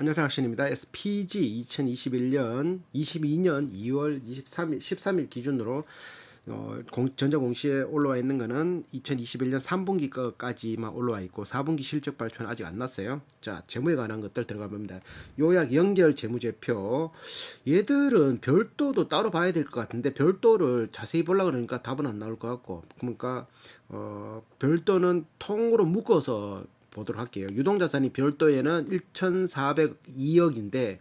안녕하세요 학신입니다. SPG 2021년 22년 2월 23일 13일 기준으로 어, 공, 전자공시에 올라와 있는 거는 2021년 3분기 거까지만 올라와 있고 4분기 실적 발표는 아직 안 났어요. 자 재무에 관한 것들 들어가 봅니다. 요약 연결 재무제표 얘들은 별도도 따로 봐야 될 것 같은데 별도를 자세히 보려 그러니까 답은 안 나올 것 같고 그러니까 어, 별도는 통으로 묶어서 보도록 할게요. 유동자산이 별도에는 1,402억인데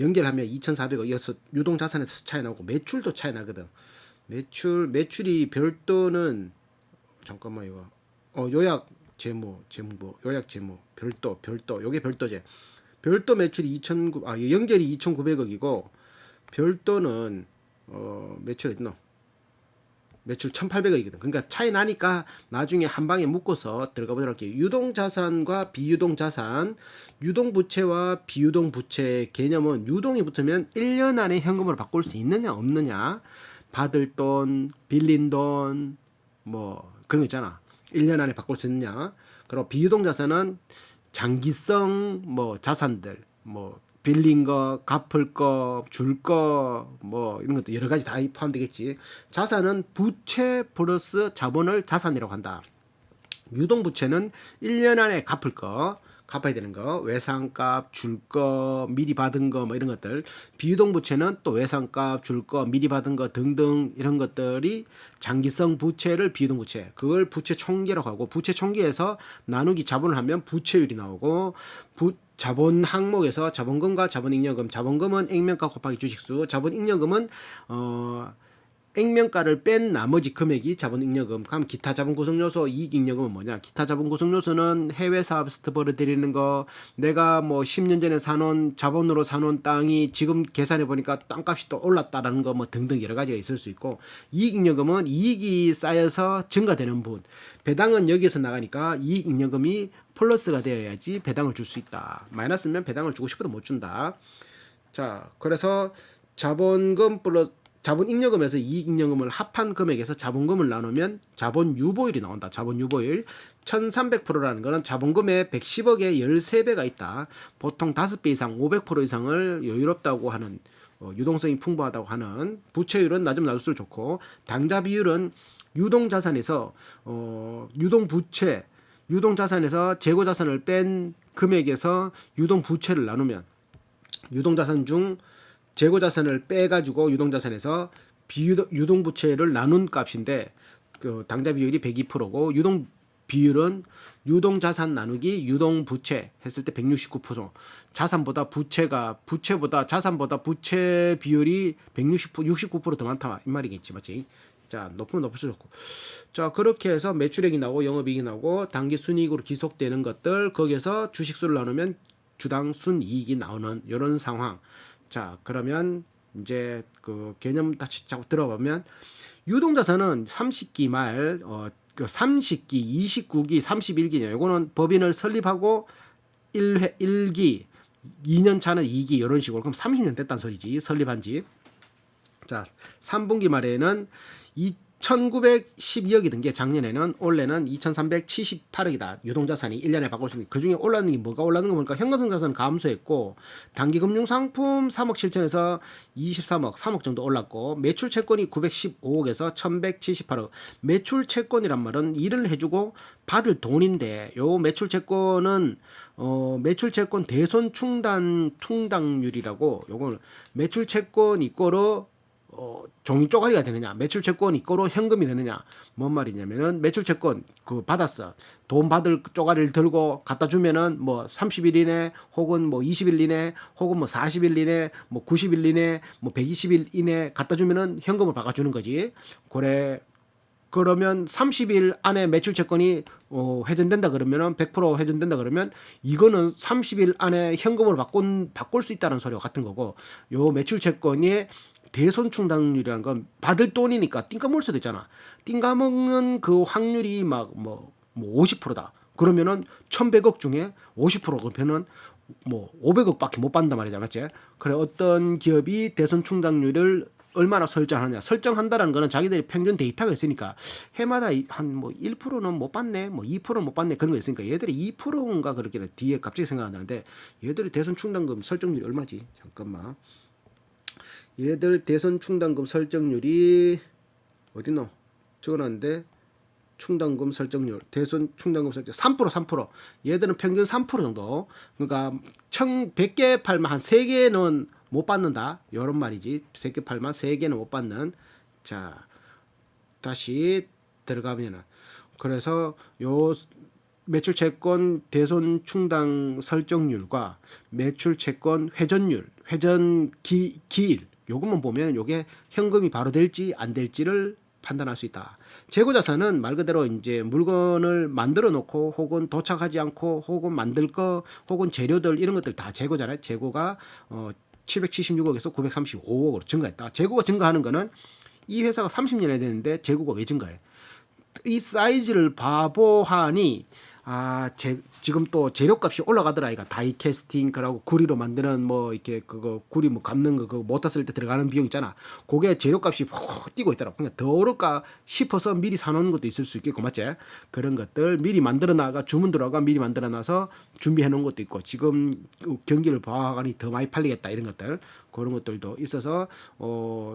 연결하면 2,400억이어서 유동자산에서 차이 나고 매출도 차이 나거든. 매출 매출이 별도는 잠깐만 이거 어 요약 재무 재무부 요약 재무 별도 별도 요게 별도제. 별도 매출이 2,900, 아 연결이 2,900억이고 별도는 어 매출 있노? 매출 1,800억이거든. 그러니까 차이 나니까 나중에 한 방에 묶어서 들어가 보도록 할게요. 유동 자산과 비유동 자산, 유동 부채와 비유동 부채 개념은 유동이 붙으면 1년 안에 현금으로 바꿀 수 있느냐 없느냐, 받을 돈, 빌린 돈, 뭐 그런 거 있잖아. 1년 안에 바꿀 수 있느냐. 그리고 비유동 자산은 장기성 뭐 자산들, 뭐 빌린 거, 갚을 거, 줄 거, 뭐 이런 것도 여러 가지 다 포함되겠지. 자산은 부채 플러스 자본을 자산이라고 한다. 유동 부채는 1년 안에 갚을 거, 갚아야 되는 거, 외상값, 줄 거, 미리 받은 거 뭐 이런 것들. 비유동 부채는 또 외상값, 줄 거, 미리 받은 거 등등 이런 것들이 장기성 부채를 비유동 부채. 그걸 부채 총계라고 하고 부채 총계에서 나누기 자본을 하면 부채율이 나오고 부 자본 항목에서 자본금과 자본잉여금, 자본금은 액면가 곱하기 주식수, 자본잉여금은 어 액면가를 뺀 나머지 금액이 자본잉여금. 그럼 기타 자본 구성 요소 이익잉여금은 뭐냐? 기타 자본 구성 요소는 해외 사업 스트버를 드리는 거, 내가 뭐 10년 전에 사놓은 자본으로 사놓은 땅이 지금 계산해 보니까 땅값이 또 올랐다라는 거 뭐 등등 여러 가지가 있을 수 있고, 이익잉여금은 이익이 쌓여서 증가되는 부분. 배당은 여기에서 나가니까 이익잉여금이 플러스가 되어야지 배당을 줄 수 있다. 마이너스면 배당을 주고 싶어도 못 준다. 자, 그래서 자본금 플러스 자본 잉여금에서 이익 잉여금을 합한 금액에서 자본금을 나누면 자본 유보율이 나온다. 자본 유보율 1300%라는 거는 자본금의 110억에 13배가 있다. 보통 5배 이상 500% 이상을 여유롭다고 하는 어, 유동성이 풍부하다고 하는 부채율은 낮으면 낮을수록 좋고 당좌 비율은 유동 자산에서 어, 유동 부채 유동 자산에서 재고 자산을 뺀 금액에서 유동 부채를 나누면 유동 자산 중 재고 자산을 빼가지고 유동 자산에서 비유동 유동 부채를 나눈 값인데 그 당좌 비율이 102%고 유동 비율은 유동 자산 나누기 유동 부채 했을 때 169% 자산보다 부채가 부채보다 자산보다 부채 비율이 160 69%더 많다. 이 말이겠지 맞지? 자 높으면 높을수록 좋고. 자 그렇게 해서 매출액이 나오고 영업이익이 나오고 단기 순이익으로 지속되는 것들 거기에서 주식수를 나누면 주당 순이익이 나오는 이런 상황 자 그러면 이제 그 개념 다시 자꾸 들어보면 유동자산은 30기 말 어, 그 30기, 29기, 31기냐. 이거는 법인을 설립하고 1회 1기 2년 차는 2기 이런 식으로. 그럼 30년 됐단 소리지. 설립한 지. 자, 3분기 말에는 2,912억이 든 게 작년에는 올해는 2,378억이다. 유동자산이 1년에 바꿀 수 있는 그 중에 올랐는 게 뭐가 올랐는 거 보니까 현금성 자산은 감소했고 단기 금융 상품 3억 7천에서 23억, 3억 정도 올랐고 매출 채권이 915억에서 1,178억. 매출 채권이란 말은 일을 해주고 받을 돈인데 요 매출 채권은 어 매출 채권 대손 충당 충당률이라고 요걸 매출 채권 이꼬로 어, 종이 쪼가리가 되느냐, 매출 채권 이거로 현금이 되느냐, 뭔 말이냐면은 매출 채권 그 받았어. 돈 받을 쪼가리를 들고 갖다 주면은 뭐 30일 이내 혹은 뭐 20일 이내 혹은 뭐 40일 이내 뭐 90일 이내 뭐 120일 이내 갖다 주면은 현금을 바꿔 주는 거지. 그래 그러면 30일 안에 매출 채권이 어, 회전된다 그러면은 100% 회전된다 그러면 이거는 30일 안에 현금으로 바꾼 바꿀 수 있다는 소리와 같은 거고 요 매출 채권이 대손 충당률이라는 건 받을 돈이니까 띵까 먹을 수도 있잖아. 띵까 먹는 그 확률이 막 뭐 뭐 50%다. 그러면은 1100억 중에 50% 그러면은 뭐 500억밖에 못 받는단 말이잖아. 맞지? 그래 어떤 기업이 대손 충당률을 얼마나 설정하느냐. 설정한다라는 거는 자기들이 평균 데이터가 있으니까 해마다 한 뭐 1%는 못 받네, 뭐 2%는 못 받네 그런 거 있으니까 얘들이 2%인가 그렇게 뒤에 갑자기 생각나는데 얘들이 대선 충당금 설정률이 얼마지? 잠깐만. 얘들 대선 충당금 설정률이 어디노? 적어놨는데 충당금 설정률, 대선 충당금 설정 3% 3%. 얘들은 평균 3% 정도. 그러니까 청 100개 팔면 한 3개는 못 받는다. 요런 말이지. 3개 팔면 3개는 못 받는. 자. 다시 들어가면은 그래서 요 매출 채권 대손 충당 설정률과 매출 채권 회전율, 회전 기, 기일 요것만 보면 요게 현금이 바로 될지 안 될지를 판단할 수 있다. 재고 자산은 말 그대로 이제 물건을 만들어 놓고 혹은 도착하지 않고 혹은 만들 거 혹은 재료들 이런 것들 다 재고잖아요. 재고가 어 776억에서 935억으로 증가했다. 재고가 증가하는 거는 이 회사가 30년이 됐는데 재고가 왜 증가해? 이 사이즈를 바보하니 아, 제, 지금 또 재료값이 올라가더라 이가 다이 캐스팅 그러고 구리로 만드는 뭐 이렇게 그거 구리 뭐 감는 거 그거 모터 쓸때 들어가는 비용 있잖아. 그게 재료값이 확 뛰고 있더라. 그냥 더 오를까 싶어서 미리 사놓는 것도 있을 수 있겠고 맞지? 그런 것들 미리 만들어 놔가 주문 들어가 미리 만들어 놔서 준비해 놓은 것도 있고 지금 경기를 봐가니 더 많이 팔리겠다 이런 것들 그런 것들도 있어서 어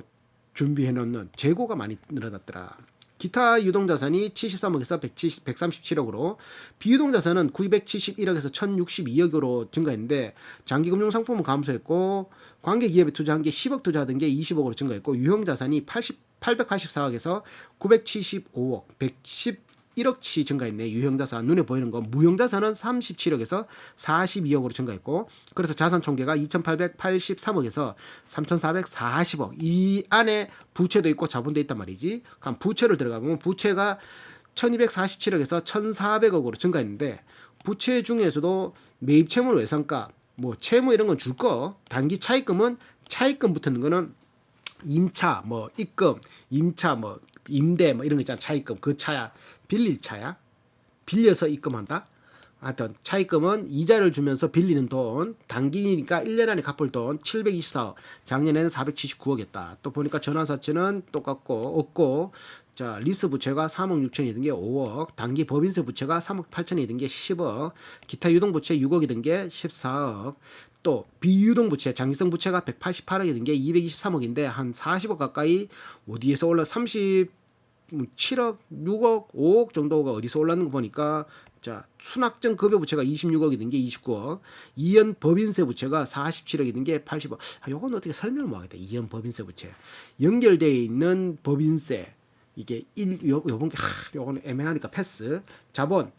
준비해 놓는 재고가 많이 늘어났더라. 기타 유동 자산이 73억에서 170, 137억으로 비유동 자산은 971억에서 1062억으로 증가했는데 장기 금융 상품은 감소했고 관계 기업에 투자한 게 10억 투자하던 게 20억으로 증가했고 유형 자산이 80 884억에서 975억 111억치 증가했네. 유형 자산. 눈에 보이는 거 무형 자산은 37억에서 42억으로 증가했고 그래서 자산 총계가 2,883억에서 3,440억. 이 안에 부채도 있고 자본도 있단 말이지. 그럼 부채를 들어가 보면 부채가 1247억에서 1400억으로 증가했는데 부채 중에서도 매입 채무 외상가? 뭐 채무 이런 건 줄 거. 단기 차입금은 차입금 붙는 거는 임차 뭐 입금 임차 뭐 임대 뭐 이런 거 있잖아. 차입금. 그 차야 빌릴 차야? 빌려서 입금한다? 하여튼 차입금은 이자를 주면서 빌리는 돈 단기니까 1년 안에 갚을 돈 724억 작년에는 479억이었다. 또 보니까 전환사채는 똑같고 없고 자 리스 부채가 3억 6천이 든게 5억 단기 법인세 부채가 3억 8천이 든게 10억 기타 유동 부채 6억이 든게 14억 또 비유동 부채 장기성 부채가 188억이 든게 223억인데 한 40억 가까이 어디에서 올라 37억 6억 5억 정도가 어디서 올랐는 거 보니까 자 순학증 급여 부채가 26억이 든게 29억 이연 법인세 부채가 47억이 든게 80억. 아, 요건 어떻게 설명을 못 하겠다. 이연 법인세 부채. 연결되어 있는 법인세. 이게 일 요, 요번 게 하, 요거는 애매하니까 패스. 자본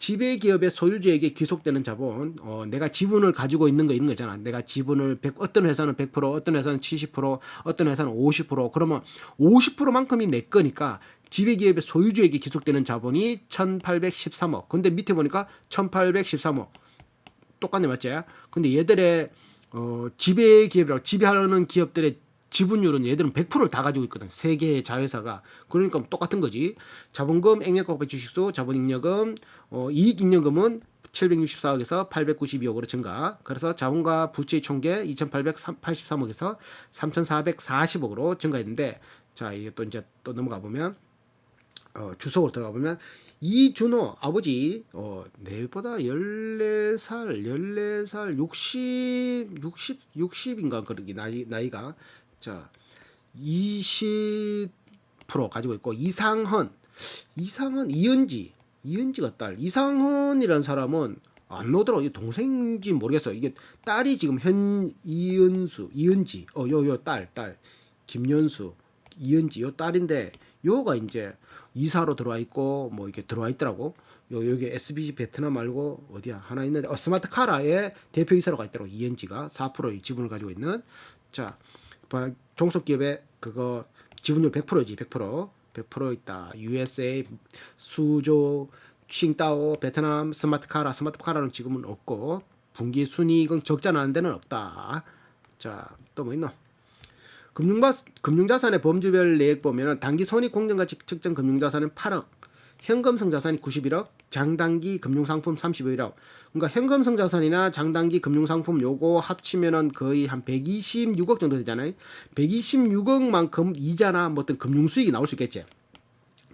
지배 기업의 소유주에게 귀속되는 자본, 어, 내가 지분을 가지고 있는 거 있는 거잖아. 내가 지분을 100, 어떤 회사는 100%, 어떤 회사는 70%, 어떤 회사는 50%. 그러면 50%만큼이 내 거니까 지배 기업의 소유주에게 귀속되는 자본이 1,813억. 근데 밑에 보니까 1,813억. 똑같네 맞지? 근데 얘들의 어, 지배 기업이라고 지배하는 기업들의 지분율은 얘들은 100%를 다 가지고 있거든. 세 개의 자회사가. 그러니까 똑같은 거지. 자본금, 액면가배 주식수, 자본잉여금, 어, 이익잉여금은 764억에서 892억으로 증가. 그래서 자본과 부채의 총계 2,883억에서 3,440억으로 증가했는데, 자, 이게 또 이제 또 넘어가 보면, 어, 주석으로 들어가 보면, 이준호 아버지 어 내보다 14살 14살 60 60 60인가 그러기 나이 나이가 자 20% 가지고 있고 이상헌. 이상헌 이은지. 이은지가 딸. 이상헌이라는 사람은 안 나오더라고. 이 동생인지 모르겠어 이게 딸이 지금 현 이은수 이은지. 어 요 요 딸 딸. 김연수 이은지. 요 딸인데 요가 이제 이사로 들어와 있고 뭐 이렇게 들어와 있더라고. 요 여기 SBC 베트남 말고 어디야? 하나 있는데 어, 스마트 카라의 대표 이사로 가 있더라고 이현지가. 4%의 지분을 가지고 있는. 자 종속 기업의 그거 지분율 100%지 100% 100% 있다. USA 수조 칭따오 베트남 스마트 카라 스마트 카라는 지금은 없고 분기 순이익은 적자 나는 데는 없다. 자 또 뭐 있노? 금융자, 금융자산의 범주별 내역 보면은 단기 손익 공정가치 측정 금융자산은 8억, 현금성 자산이 91억, 장단기 금융상품 31억. 그러니까 현금성 자산이나 장단기 금융상품 요거 합치면은 거의 한 126억 정도 되잖아요. 126억만큼 이자나 뭐 어떤 금융 수익이 나올 수 있겠지.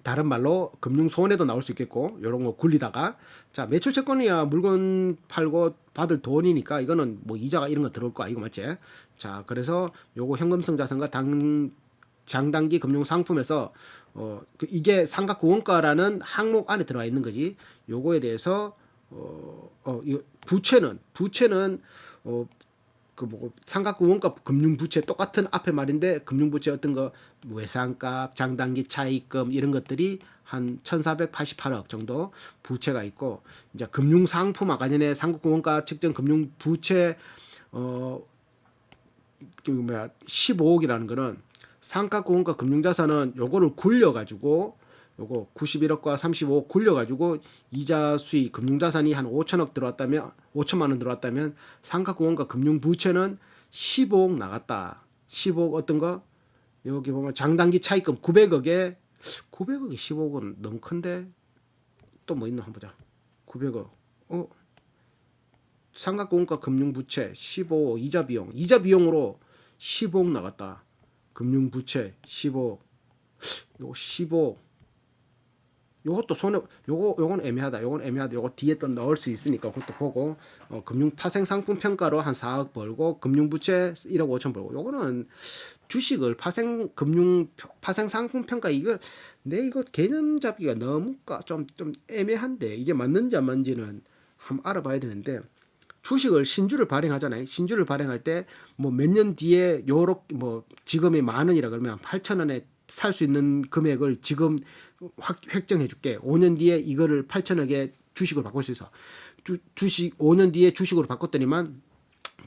다른 말로 금융 손해도 나올 수 있겠고 요런 거 굴리다가 자 매출 채권이야 물건 팔고 받을 돈이니까 이거는 뭐 이자가 이런 거 들어올 거 이거 맞지? 자 그래서 요거 현금성 자산과 당 장단기 금융 상품에서 어 그 이게 삼각구 원가라는 항목 안에 들어가 있는 거지. 요거에 대해서 어 어 이 부채는 부채는 어 그 뭐 삼각구 원가 금융 부채 똑같은 앞에 말인데 금융 부채 어떤 거 외상값, 장단기 차입금 이런 것들이 한 1,488억 정도 부채가 있고 이제 금융 상품 아까 전에 삼각구 원가 측정 금융 부채 어 그 뭐야 15억이라는 거는 상가공원가 금융자산은 요거를 굴려가지고 요거 91억과 35억 굴려가지고 이자 수익 금융자산이 한 5천억 들어왔다면 5천만 원 들어왔다면 상가공원가 금융부채는 15억 나갔다. 15억 어떤 거 여기 보면 장단기 차입금 900억에 900억이 15억은 너무 큰데 또 뭐 있나 한번 보자. 900억. 어 상가공원가 금융부채 15억 이자 비용 이자 비용으로 15억 나갔다. 금융부채 15 요거 15 요것도 손해 요거 요건 애매하다. 요건 애매하다. 요거 뒤에 또 넣을 수 있으니까 그것도 보고. 어, 금융 파생 상품 평가로 한 4억 벌고 금융 부채 1억 5천 벌고. 요거는 주식을 파생 금융 파생 상품 평가 이거 내 이거 개념 잡기가 너무 좀좀 좀 애매한데 이게 맞는지 안 맞는지는 한번 알아봐야 되는데 주식을 신주를 발행하잖아요. 신주를 발행할 때 뭐 몇 년 뒤에 요렇게 뭐 지금이 만 원이라 그러면 8천 원에 살 수 있는 금액을 지금 확 획정해 줄게. 5년 뒤에 이거를 8천억에 주식을 바꿀 수 있어. 주, 주식 5년 뒤에 주식으로 바꿨더니만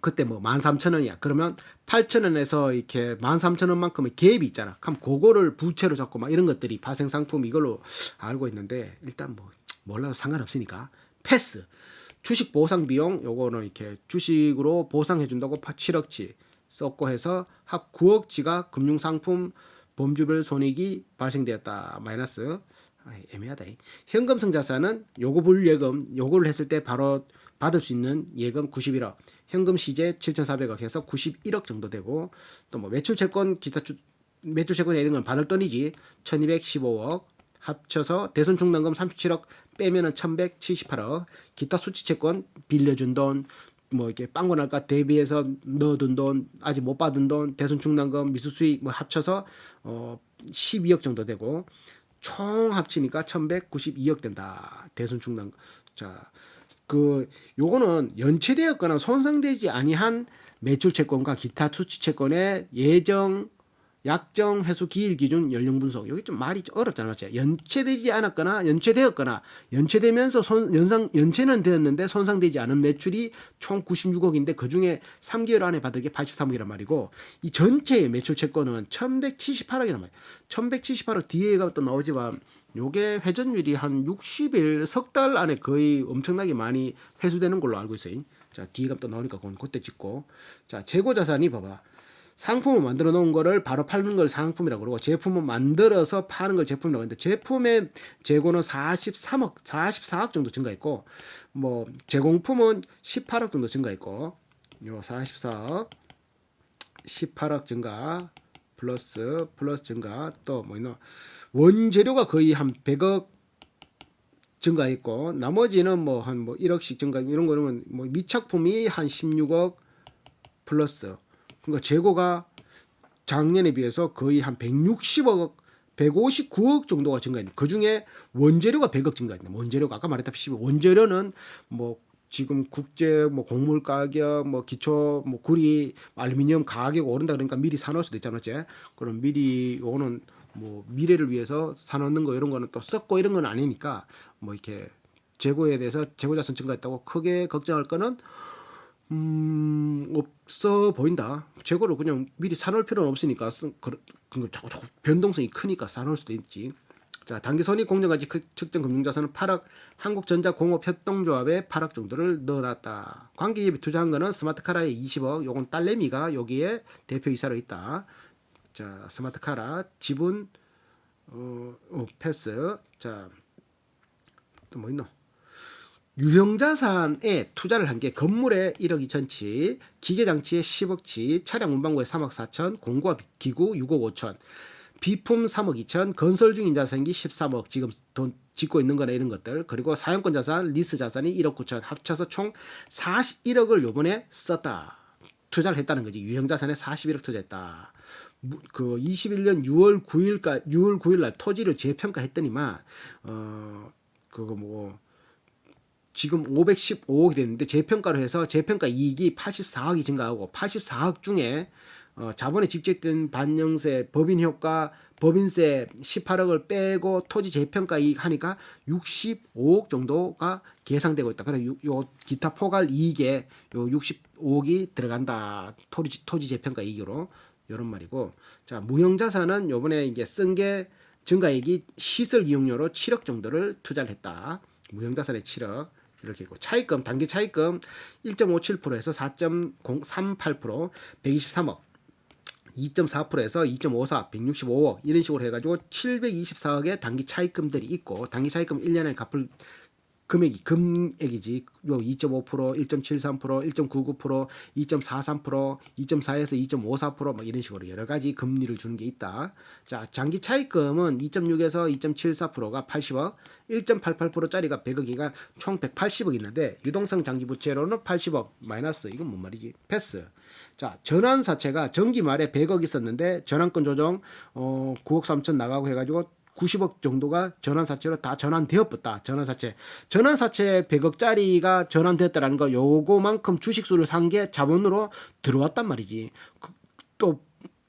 그때 뭐 13,000원이야. 그러면 8,000원에서 이렇게 13,000원만큼의 갭이 있잖아. 그럼 그거를 부채로 잡고 막 이런 것들이 파생 상품 이걸로 알고 있는데 일단 뭐 몰라도 상관없으니까 패스. 주식 보상 비용 요거는 이렇게 주식으로 보상해 준다고 7억치 썼고 해서 합 9억치가 금융 상품 범주별 손익이 발생되었다. 마이너스 아이, 애매하다. 현금성 자산은 요구 불예금 요거를 했을 때 바로 받을 수 있는 예금 91억, 현금 시제 7,400억 해서 91억 정도 되고 또 뭐 매출 채권 기타 주, 매출 채권 이런 건 받을 돈이지 1,215억 합쳐서 대손 충당금 37억 빼면은 1,178억. 기타 수치 채권 빌려준 돈 뭐 이렇게 빵꾸 날까 대비해서 넣어둔 돈 아직 못 받은 돈 대손 충당금 미수 수익 뭐 합쳐서 어 12억 정도 되고 총 합치니까 1,192억 된다. 대손 충당 자그 요거는 연체되었거나 손상되지 아니한 매출 채권과 기타 수치 채권의 예정 약정 회수 기일 기준 연령 분석. 여기 좀 말이 좀 어렵잖아요 맞죠? 연체되지 않았거나 연체되었거나 연체되면서 손, 연상 연체는 되었는데 손상되지 않은 매출이 총 96억인데 그 중에 3개월 안에 받을 게 83억이란 말이고 이 전체의 매출 채권은 1178억이란 말이에요 1178억 뒤에가 또 나오지만 요게 회전율이 한 60일 석 달 안에 거의 엄청나게 많이 회수되는 걸로 알고 있어요. 자 뒤에가 또 나오니까 그건 그때 찍고. 자 재고 자산이 봐봐 상품을 만들어 놓은 거를 바로 팔는 걸 상품이라고 그러고 제품을 만들어서 파는 걸 제품이라고 하는데 제품의 재고는 43억, 44억 정도 증가했고 뭐 제공품은 18억 정도 증가했고 요 44억 18억 증가 플러스 플러스 증가 또 뭐 있노? 원재료가 거의 한 100억 증가했고 나머지는 뭐 한뭐 1억씩 증가 이런 거는 뭐 미착품이 한 16억 플러스 그러니까 재고가 작년에 비해서 거의 한 160억 159억 정도가 증가했는데 그 중에 원재료가 100억 증가했는데 원재료가 아까 말했다시피 원재료는 뭐 지금 국제 뭐 곡물 가격 뭐 기초 뭐 구리 알루미늄 가격 오른다 그러니까 미리 사놓을 수도 있잖아, 제 그럼 미리 요거는 뭐 미래를 위해서 사놓는 거 이런 거는 또 썩고 이런 건 아니니까 뭐 이렇게 재고에 대해서 재고 자산 증가했다고 크게 걱정할 거는 음, 없어 보인다. 재고를 그냥 미리 사놓을 필요는 없으니까 쓴, 그, 그, 자꾸, 자꾸 변동성이 크니까 사놓을 수도 있지. 자, 단기 손익 공정가치 측정 금융자산은 8억, 한국전자 공업 협동조합에 8억 정도를 넣어놨다. 관계기업이 투자한 거는 스마트카라에 20억, 요건 딸내미가 여기에 대표이사로 있다. 자, 스마트카라, 지분, 어, 어 패스. 자, 또 뭐 있노? 유형자산에 투자를 한 게 건물에 1억 2천치, 기계장치에 10억치, 차량 운반고에 3억 4천, 공구와 기구 6억 5천, 비품 3억 2천, 건설 중인 자산기 13억, 지금 돈 짓고 있는 거나 이런 것들, 그리고 사용권 자산, 리스 자산이 1억 9천, 합쳐서 총 41억을 요번에 썼다. 투자를 했다는 거지. 유형자산에 41억 투자했다. 무- 그 21년 6월 9일까 6월 9일 날 토지를 재평가했더니만 어 그거 뭐 지금 515억이 됐는데 재평가로 해서 재평가 이익이 84억이 증가하고 84억 중에 어, 자본에 집적된 반영세, 법인 효과, 법인세 18억을 빼고 토지 재평가 이익 하니까 65억 정도가 계상되고 있다. 그래 요, 요 기타 포괄 이익에 요 65억이 들어간다. 토지 토지 재평가 이익으로 이런 말이고 자 무형자산은 요번에 이게 쓴 게 증가액이 시설 이용료로 7억 정도를 투자를 했다. 무형자산에 7억 이렇게 있고 차입금 단기 차입금 1.57%에서 4.038% 123억 2.4%에서 2.54, 165억 이런 식으로 해가지고 724억의 단기 차입금들이 있고 단기 차입금 1년에 갚을 금액이 금액이지 요 2.5%, 1.73%, 1.99%, 2.43%, 2.4에서 2.54%막 이런 식으로 여러 가지 금리를 주는 게 있다. 자, 장기 차입금은 2.6에서 2.74%가 80억, 1.88%짜리가 100억이가 총 180억 있는데 유동성 장기 부채로는 80억 마이너스 이건 뭔 말이지? 패스. 자, 전환 사채가 정기 말에 100억 있었는데 전환권 조정 어 9억 3천 나가고 해 가지고 90억 정도가 전환사채로 다 전환되었다. 전환사채. 전환사채 100억짜리가 전환됐다라는 거 요거만큼 주식수를 산 게 자본으로 들어왔단 말이지. 그, 또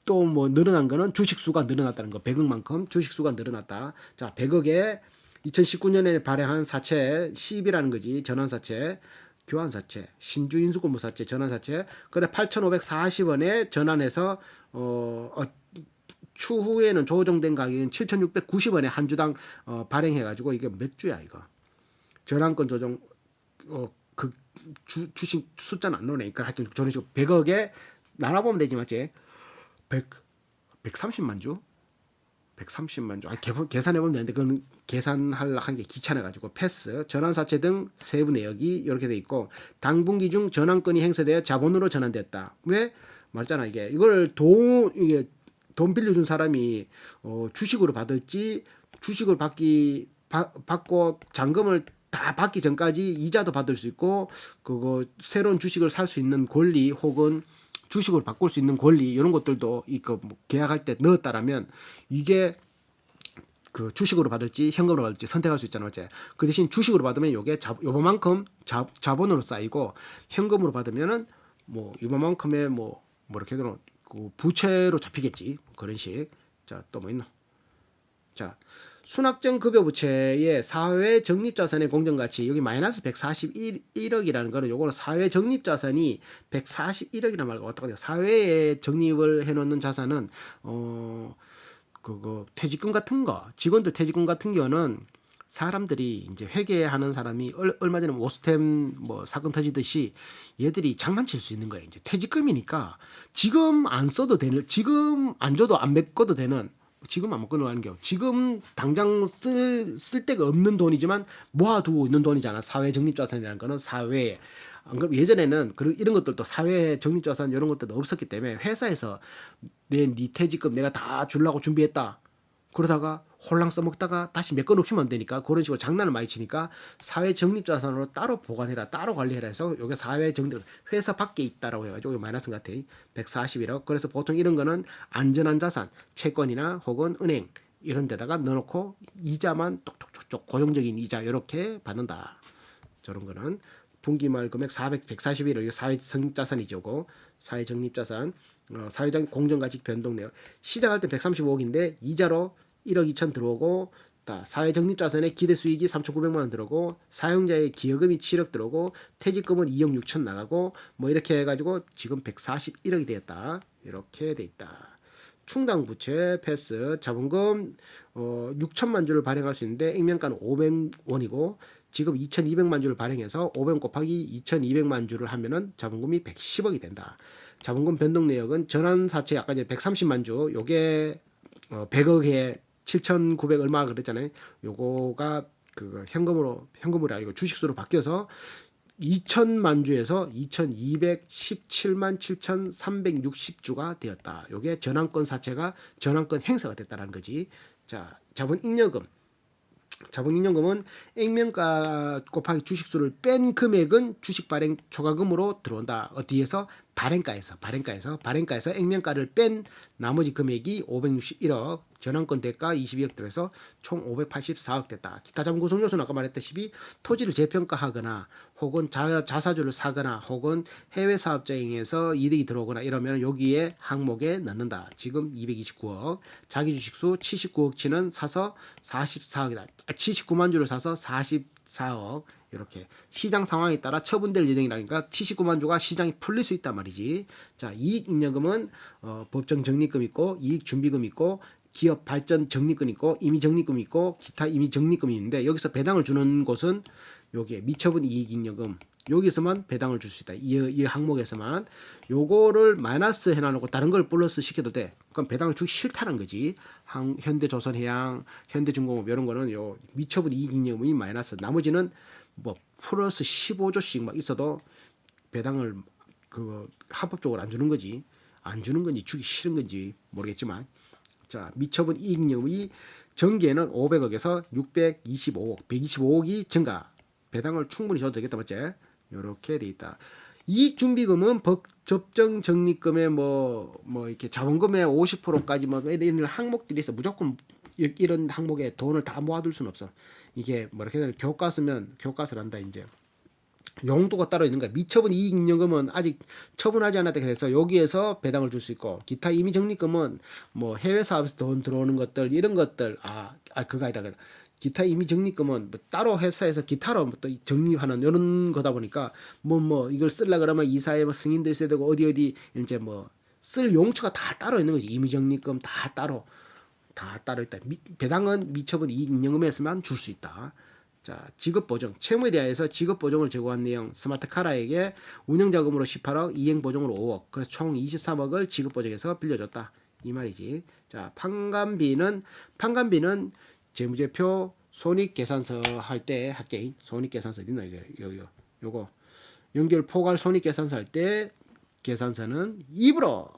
또뭐 늘어난 거는 주식수가 늘어났다는 거. 100억만큼 주식수가 늘어났다. 자, 100억에 2019년에 발행한 사채 10이라는 거지. 전환사채. 교환사채, 신주인수고무사채, 전환사채, 그래 8,540원에 전환해서 어, 어 추후에는 조정된 가격은 7,690원에 한 주당 어, 발행해가지고 이게 몇 주야 이거 전환권 조정 어 그 주식 숫자는 안 나오니까 하여튼 저런 식으로 100억에 나눠보면 되지 맞지? 100 130만 주 130만 주. 아, 계, 계산해 보면 되는데, 그건 계산하려 한 게 귀찮아 가지고, 패스, 전환사채 등 세부 내역이 이렇게 돼 있고, 당분기 중 전환권이 행사되어 자본으로 전환됐다. 왜? 말잖아, 이게. 이걸 돈, 이게, 돈 빌려준 사람이, 어, 주식으로 받을지, 주식을 받기, 받, 받고 잔금을 다 받기 전까지 이자도 받을 수 있고, 그거, 새로운 주식을 살 수 있는 권리 혹은 주식을 바꿀 수 있는 권리 이런 것들도 이거 뭐 계약할 때 넣었다라면 이게 그 주식으로 받을지 현금으로 받을지 선택할 수 있잖아요. 어째. 그 대신 주식으로 받으면 요게 자, 요만큼 자, 자본으로 쌓이고 현금으로 받으면은 뭐 요만큼의 뭐, 뭐 이렇게 되는 그 부채로 잡히겠지. 그런 식. 자, 또 뭐 있노? 자, 순학정 급여 부채의 사회 적립 자산의 공정 가치 여기 마이너스 141억이라는 거는 요거는 사회 적립 자산이 141억이란 말과 어떻게 돼요? 사회에 적립을 해 놓는 자산은 어 그거 퇴직금 같은 거 직원들 퇴직금 같은 경우는 사람들이 이제 회계하는 사람이 얼, 얼마 전에 오스템 뭐 사건 터지듯이 얘들이 장난칠 수 있는 거예요. 이제 퇴직금이니까 지금 안 써도 되는 지금 안 줘도 안 메꿔도 되는 지금 안 먹고 하는 게 지금 당장 쓸, 쓸 데가 없는 돈이지만 모아두고 있는 돈이잖아. 사회 적립자산이라는 거는 사회에. 안 그럼 예전에는 그런 이런 것들도 사회 적립자산 이런 것들도 없었기 때문에 회사에서 내니 퇴직금 내가 다 주려고 준비했다. 그러다가 홀랑 써먹다가 다시 메꿔 놓기만 되니까 그런 식으로 장난을 많이 치니까 사회 적립자산으로 따로 보관해라 따로 관리해라 해서 요게 사회 적립 회사 밖에 있다라고 해가지고 마이너스 같아. 141억. 그래서 보통 이런 거는 안전한 자산 채권이나 혹은 은행 이런 데다가 넣어놓고 이자만 똑똑똑똑 고정적인 이자 이렇게 받는다. 저런 거는 분기말 금액 400, 141억. 이거 사회 적립자산이죠 사회 적립자산 어, 사회적 공정가치 변동 내역 시작할 때 135억인데 이자로 1억 2천 들어오고 다 사회 적립 자산의 기대 수익이 3,900만 원 들어오고 사용자의 기여금이 7억 들어오고 퇴직금은 2억 6천 나가고 뭐 이렇게 해가지고 지금 141억이 되었다 이렇게 돼 있다. 충당 부채 패스 자본금 어 6천만 주를 발행할 수 있는데 액면가는 500원이고 지금 2,200만 주를 발행해서 500 곱하기 2,200만 주를 하면은 자본금이 110억이 된다. 자본금 변동 내역은 전환 사채 아까 이제 130만 주 요게 어 100억에 7,900 얼마 그랬잖아요. 요거가 그 현금으로 현금으로 아니고 주식수로 바뀌어서 2천만 주에서 2,217만 7,360주가 되었다. 요게 전환권 사채가 전환권 행사가 됐다라는 거지. 자, 자본 잉여금. 자본 잉여금은 액면가 곱하기 주식수를 뺀 금액은 주식 발행 초과금으로 들어온다. 어디에서 발행가에서 발행가에서 발행가에서 액면가를 뺀 나머지 금액이 561억 전환권 대가 22억 들어서 총 584억 됐다. 기타 자본 구성 요소는 아까 말했다시피 토지를 재평가하거나 혹은 자, 자사주를 사거나 혹은 해외 사업자행에서 이득이 들어오거나 이러면 여기에 항목에 넣는다. 지금 229억 자기 주식수 79억치는 사서 44억이다. 79만 주를 사서 44억 이렇게 시장 상황에 따라 처분될 예정이라니까 79만 주가 시장이 풀릴 수 있단 말이지. 자, 이익 잉여금은 어, 법정 적립금 있고 이익 준비금 있고 기업 발전 적립금 있고 임의 적립금 있고 기타 임의 적립금이 있는데 여기서 배당을 주는 곳은 요게 미처분 이익 잉여금 여기서만 배당을 줄 수 있다. 이, 이 항목에서만 요거를 마이너스 해놔놓고 다른 걸 플러스 시켜도 돼. 그럼 배당을 주기 싫다는 거지. 항, 현대조선해양, 현대중공업 이런 거는 요 미처분 이익 잉여금이 마이너스. 나머지는 뭐 플러스 15조씩 막 있어도 배당을 그 합법적으로 안 주는 거지. 안 주는 건지 주기 싫은 건지 모르겠지만 자 미처분 이익잉여금이 전개는 500억에서 625억, 125억이 증가. 배당을 충분히 줘도 되겠다 맞지? 요렇게 돼 있다. 이익 준비금은 법 접정 적립금의 뭐 뭐 이렇게 자본금의 50%까지 뭐 이런 항목들이 있어. 무조건 이- 이런 항목에 돈을 다 모아둘 수는 없어. 이게 뭐 이렇게 되면 교과서면 교과서를 한다 이제. 용도가 따로 있는 거야. 미처분 이익잉여금은 아직 처분하지 않았다 그래서 여기에서 배당을 줄 수 있고 기타 임의 적립금은 뭐 해외 사업에서 돈 들어오는 것들 이런 것들 아, 아 그거 아니다. 기타 임의 적립금은 뭐 따로 회사에서 기타로 뭐또 적립하는 이런 거다 보니까 뭐뭐 이걸 쓸라 그러면 이사회 뭐 승인도 있어야 되고 어디 어디 이제 뭐 쓸 용처가 다 따로 있는 거지. 임의 적립금 다 따로 다 따로 있다. 미, 배당은 미처분 이익잉여금에서만 줄 수 있다. 자, 지급 보정. 채무에 대하여서 지급 보정을 제공한 내용. 스마트 카라에게 운영 자금으로 18억, 이행 보정으로 5억. 그래서 총 23억을 지급 보정해서 빌려줬다. 이 말이지. 자, 판관비는 판관비는 재무제표 손익 계산서 할 때 할게. 손익 계산서 어딨나? 이거 요요 요거. 연결 포괄 손익 계산서 할 때 계산서는 입으로